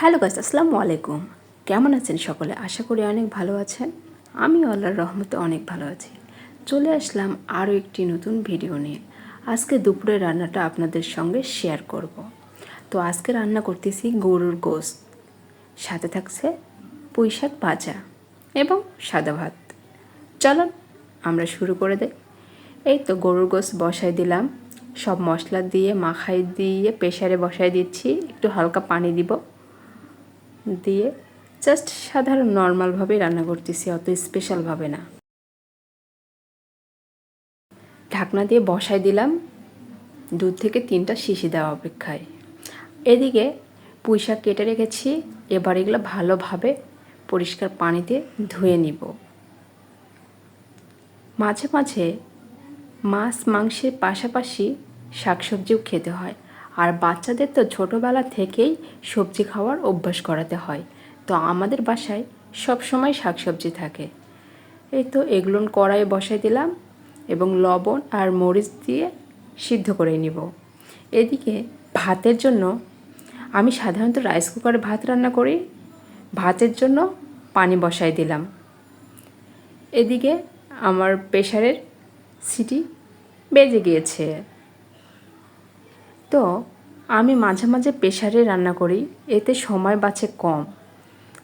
Hello গাছ আসসালামু আলাইকুম। কেমন আছেন সকলে? আশা করি অনেক ভালো আছেন। আমি আল্লাহর রহমতে অনেক ভালো আছি। চলে আসলাম আরও একটি নতুন ভিডিও নিয়ে। আজকে দুপুরে রান্নাটা আপনাদের সঙ্গে শেয়ার করব। তো আজকে রান্না করতেছি গরুর গোস্ত। সাথে থাকছে পুঁই শাক ভাজা এবং সাদা ভাত। চলুন, আমরা শুরু করে দেই। এই তো গরুর গোস্ত বসাই দিলাম। সব মশলা দিয়ে, মাখাই দিয়ে প্রেশারে বসাই দিচ্ছি। একটু হালকা পানি দিব। দিয়ে জাস্ট সাধারণ নর্মালভাবেই রান্না করতেছি, অত স্পেশালভাবে না। ঢাকনা দিয়ে বসাই দিলাম দুধ থেকে তিনটা শিশি দেওয়া অপেক্ষায়। এদিকে পুঁই শাক কেটে রেখেছি, এবার এগুলো ভালোভাবে পরিষ্কার পানিতে ধুয়ে নিব। মাঝে মাঝে মাছ মাংসের পাশাপাশি শাকসবজিও খেতে হয়। আর বাচ্চাদের তো ছোটোবেলা থেকেই সবজি খাওয়ার অভ্যাস করাতে হয়। তো আমাদের বাসায় সব সময় শাকসবজি থাকে। এই তো এগুলো কড়াই বসাই দিলাম এবং লবণ আর মরিচ দিয়ে সিদ্ধ করে নিব। এদিকে ভাতের জন্য আমি সাধারণত রাইস কুকারে ভাত রান্না করি। ভাতের জন্য পানি বসাই দিলাম। এদিকে আমার প্রেশারের সিটি বেজে গিয়েছে। তো আমি মাঝে মাঝে প্রেশারে রান্না করি, এতে সময় বাঁচে কম।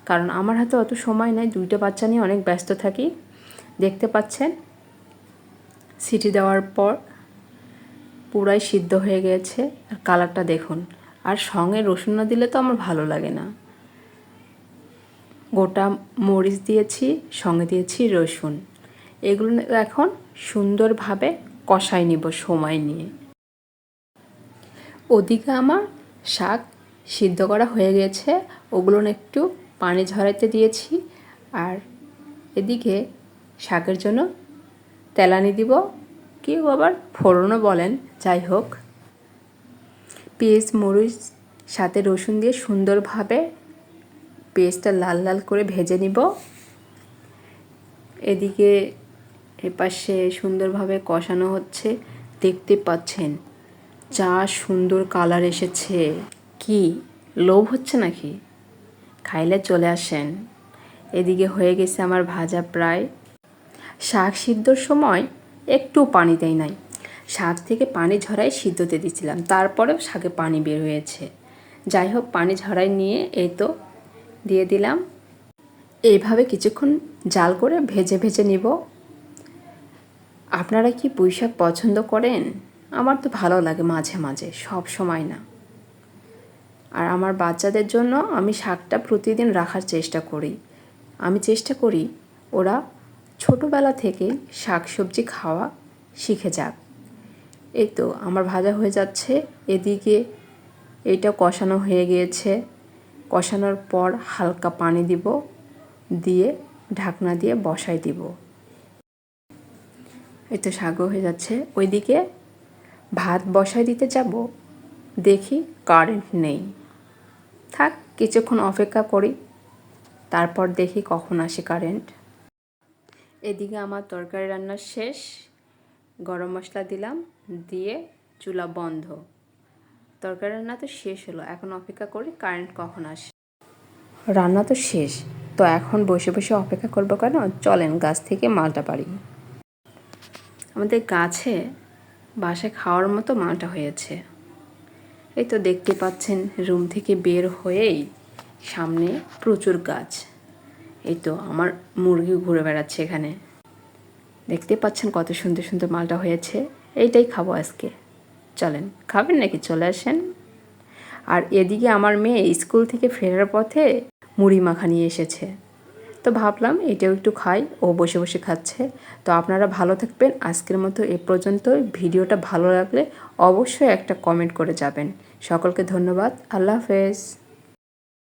কারণ আমার হাতে অত সময় নেই, দুইটা বাচ্চা নিয়ে অনেক ব্যস্ত থাকি। দেখতে পাচ্ছেন, সিটি দেওয়ার পর পুরাই সিদ্ধ হয়ে গেছে, আর কালারটা দেখুন। আর সঙ্গে রসুন না দিলে তো আমার ভালো লাগে না। গোটা মরিচ দিয়েছি, সঙ্গে দিয়েছি রসুন। এগুলো এখন সুন্দরভাবে কষাই নিব সময় নিয়ে। ওদিকে আমার শাক সিদ্ধ করা হয়ে গেছে। ওগুলো একটু পানি ঝরাইতে দিয়েছি। আর এদিকে শাকের জন্য তেলানি দিব। কেউ আবার ফোড়নও বলেন। যাই হোক। পেঁয়াজ, মরিচ, সাথে রসুন দিয়ে সুন্দরভাবে পেঁয়াজটা লাল লাল করে ভেজে নিব। এদিকে এপাশে সুন্দরভাবে কষানো হচ্ছে। দেখতে পাচ্ছেন। যা সুন্দর কালার এসেছে। কি? লোভ হচ্ছে নাকি? খাইলে চলে আসেন। এদিকে হয়ে গেছে আমার ভাজা প্রায়। শাক সিদ্ধর সময় একটু পানি দেয় নাই। শাক থেকে পানি ঝরাই সিদ্ধতে দিয়েছিলাম তারপরেও শাকে পানি বের হয়েছে। যাই হোক, পানি ঝরাই নিয়ে এই তো দিয়ে দিলাম। এইভাবে কিছুক্ষণ জাল করে ভেজে ভেজে নিব। আপনারা কি পুঁই শাক পছন্দ করেন? আমার তো ভালো লাগে মাঝে মাঝে, সব সময় না। আর আমার বাচ্চাদের জন্য আমি শাকটা প্রতিদিন রাখার চেষ্টা করি। আমি চেষ্টা করি ওরা ছোটোবেলা থেকে শাক সবজি খাওয়া শিখে যাক। এই তো আমার ভাজা হয়ে যাচ্ছে, এদিকে এটা কষানো হয়ে গিয়েছে। কষানোর পর হালকা পানি দিব, দিয়ে ঢাকনা দিয়ে বসাই দিব। এই তো শাকও হয়ে যাচ্ছে, ওইদিকে ভাত বসাই দিতে যাব? দেখি কারেন্ট নেই। থাক, কিছুক্ষণ অপেক্ষা করি। তারপর দেখি কখন আসে কারেন্ট এদিকে আমার তরকারি রান্না শেষ। গরম মশলা দিলাম, দিয়ে চুলা বন্ধ। তরকারি রান্না তো শেষ হলো, এখন অপেক্ষা করি কারেন্ট কখন আসে। রান্না তো শেষ, তো এখন বসে বসে অপেক্ষা করব কেন? চলেন গাছ থেকে মালটা পারি আমাদের গাছে বাসায় খাওয়ার মতো মালটা হয়েছে। এই তো দেখতে পাচ্ছেন, রুম থেকে বের হয়েই সামনে প্রচুর গাছ। এই তো আমার মুরগি ঘুরে বেড়াচ্ছে এখানে। দেখতে পাচ্ছেন কত সুন্দর সুন্দর মালটা হয়েছে। এইটাই খাব আজকে। চলেন, খাবেন নাকি? চলে আসেন। আর এদিকে আমার মেয়ে স্কুল থেকে ফেরার পথে মুড়ি মাখা নিয়ে এসেছে। তো ভাবলাম এটাও একটু খাই। ও বসে বসে খাচ্ছে। তো আপনারা ভালো থাকবেন। আজকের মতো এ পর্যন্ত ভিডিওটা ভালো লাগলে অবশ্যই একটা কমেন্ট করে যাবেন। সকলকে ধন্যবাদ। আল্লাহ হাফেজ।